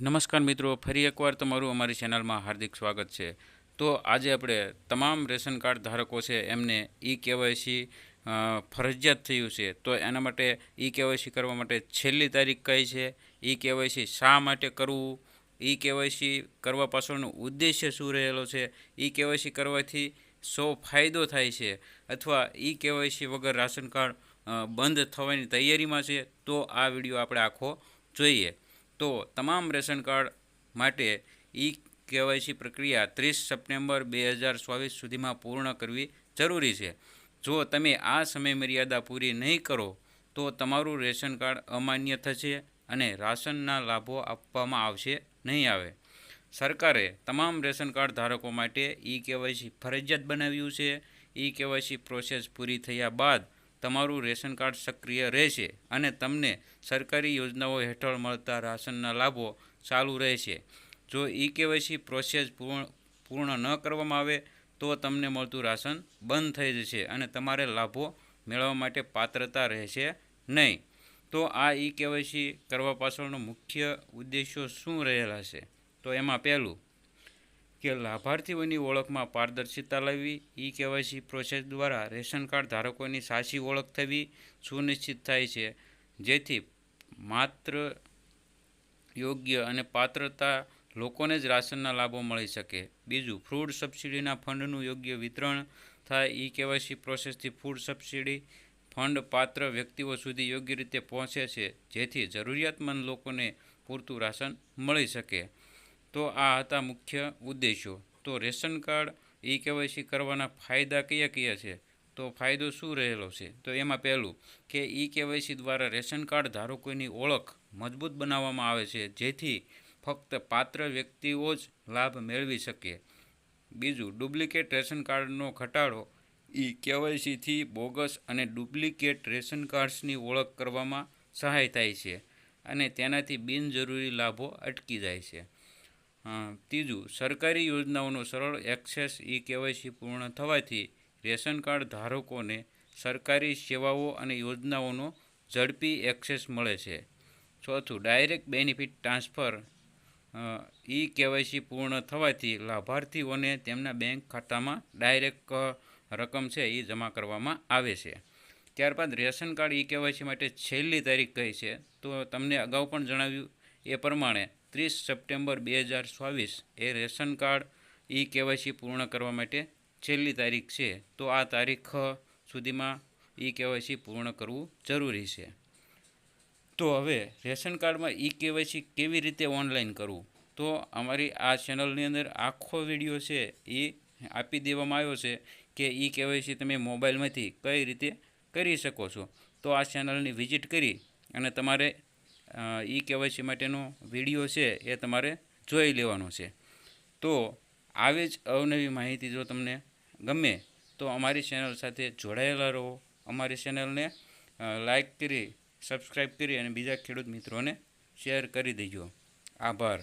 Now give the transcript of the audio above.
નમસ્કાર મિત્રો, ફરી એકવાર તમારું અમારી ચેનલમાં હાર્દિક સ્વાગત છે. તો આજે આપણે તમામ રેશન કાર્ડ ધારકો છે, એમને ઈ કેવાયસી ફરજિયાત થયું છે. તો એના માટે ઈ કેવાયસી કરવા માટે છેલ્લી તારીખ કઈ છે? ઈ કેવાયસી શા માટે કરવું? ઈ કેવાયસી કરવા પાછળનો ઉદ્દેશ્ય શું રહેલો છે? ઈ કેવાયસી કરવાથી શો ફાયદો થાય છે? અથવા ઈ કેવાયસી વગર રાશન કાર્ડ બંધ થવાની તૈયારીમાં છે? તો આ વીડિયો આપણે આખો જોઈએ. તો તમામ રેશન કાર્ડ માટે ઈ કેવાયસી પ્રક્રિયા ત્રીસ સપ્ટેમ્બર બે હજાર ચોવીસ સુધીમાં પૂર્ણ કરવી જરૂરી છે. જો તમે આ સમય મર્યાદા પૂરી નહીં કરો, તો તમારું રેશન કાર્ડ અમાન્ય થશે અને રાશનના લાભો આપવામાં આવશે નહીં આવે. સરકારે તમામ રેશન કાર્ડ ધારકો માટે ઈ કેવાયસી ફરજિયાત બનાવ્યું છે. ઈ કેવાયસી પ્રોસેસ પૂરી થયા બાદ તમારું રેશન કાર્ડ સક્રિય રહેશે અને તમને સરકારી યોજનાઓ હેઠળ મળતા રાશનના લાભો ચાલુ રહેશે. જો ઈ કેવાયસી પ્રોસેસ પૂર્ણ પૂર્ણ ન કરવામાં આવે, તો તમને મળતું રાશન બંધ થઈ જશે અને તમારે લાભો મેળવવા માટે પાત્રતા રહેશે નહીં. તો આ ઈ કેવાયસી કરવા પાછળનો મુખ્ય ઉદ્દેશો શું રહેલા છે? તો એમાં પહેલું કે લાભાર્થીઓની ઓળખમાં પારદર્શિતા લાવવી, ઈ કેવાયસી પ્રોસેસ દ્વારા રેશન કાર્ડ ધારકોની સાચી ઓળખ થવી સુનિશ્ચિત થાય છે. જેથી માત્ર યોગ્ય અને પાત્રતા લોકોને જ રાશનના લાભો મળી શકે. બીજું ફૂડ સબસિડીના ફંડનું યોગ્ય વિતરણ થાય, ઈ કેવાયસી પ્રોસેસથી ફૂડ સબસિડી ફંડ પાત્ર વ્યક્તિઓ સુધી યોગ્ય રીતે પહોંચે છે. જેથી જરૂરિયાતમંદ લોકોને પૂરતું રાશન મળી શકે. તો આ હતા મુખ્ય ઉદ્દેશો. તો રેશન કાર્ડ ઈ કેવાયસી કરવાના ફાયદા કયા કયા છે? તો ફાયદો શું રહેલો છે? તો એમાં પહેલું કે ઈ કેવાયસી દ્વારા રેશન કાર્ડ ધારકોની ઓળખ મજબૂત બનાવવામાં આવે છે, જેથી ફક્ત પાત્ર વ્યક્તિઓ જ લાભ મેળવી શકે. બીજું, ડુપ્લિકેટ રેશન કાર્ડનો ઘટાડો ઈ કેવાયસીથી બોગસ અને ડુપ્લિકેટ રેશન કાર્ડ્સની ઓળખ કરવામાં સહાય થાય છે અને તેનાથી બિનજરૂરી લાભો અટકી જાય છે. ત્રીજું, સરકારી યોજનાઓનો સરળ એક્સેસ ઈ કેવાયસી પૂર્ણ થવાથી રેશન કાર્ડ ધારકોને સરકારી સેવાઓ અને યોજનાઓનો ઝડપી એક્સેસ મળે છે. ચોથું, direct benefit transfer e KYC પૂર્ણ થવાથી લાભાર્થીઓને તેમના બેંક ખાતામાં ડાયરેક્ટ રકમ છે એ જમા કરવામાં આવે છે. ત્યારબાદ રેશન કાર્ડ ઈ કેવાયસી માટે છેલ્લી તારીખ કઈ છે. તો તમને અગાઉ પણ જણાવ્યું એ પ્રમાણે ત્રીસ સપ્ટેમ્બર બે હજાર ચોવીસ એ રેશન કાર્ડ ઈ કેવાયસી પૂર્ણ કરવા માટે છેલ્લી તારીખ છે. તો આ તારીખ સુધીમાં ઈ કેવાયસી પૂર્ણ કરવું જરૂરી છે. તો હવે રેશન કાર્ડમાં ઈ કેવાયસી કેવી રીતે ઓનલાઈન કરવું? તો અમારી આ ચેનલની અંદર આખો વીડિયો છે એ આપી દેવામાં આવ્યો છે કે ઈ કેવાયસી તમે મોબાઈલમાંથી કઈ રીતે કરી શકો છો. તો આ ચેનલની વિઝિટ કરી અને તમારે ઈ કેવાયસી માટેનો વીડિયો છે એ તમારે જોઈ લેવાનો છે. તો આવી જ અવનવી માહિતી જો તમને ગમે, તો અમારી ચેનલ સાથે જોડાયેલા રહો. અમારી ચેનલને લાઇક કરી સબસ્ક્રાઈબ કરી અને બીજા ખેડૂત મિત્રોને શેર કરી દેજો. આભાર.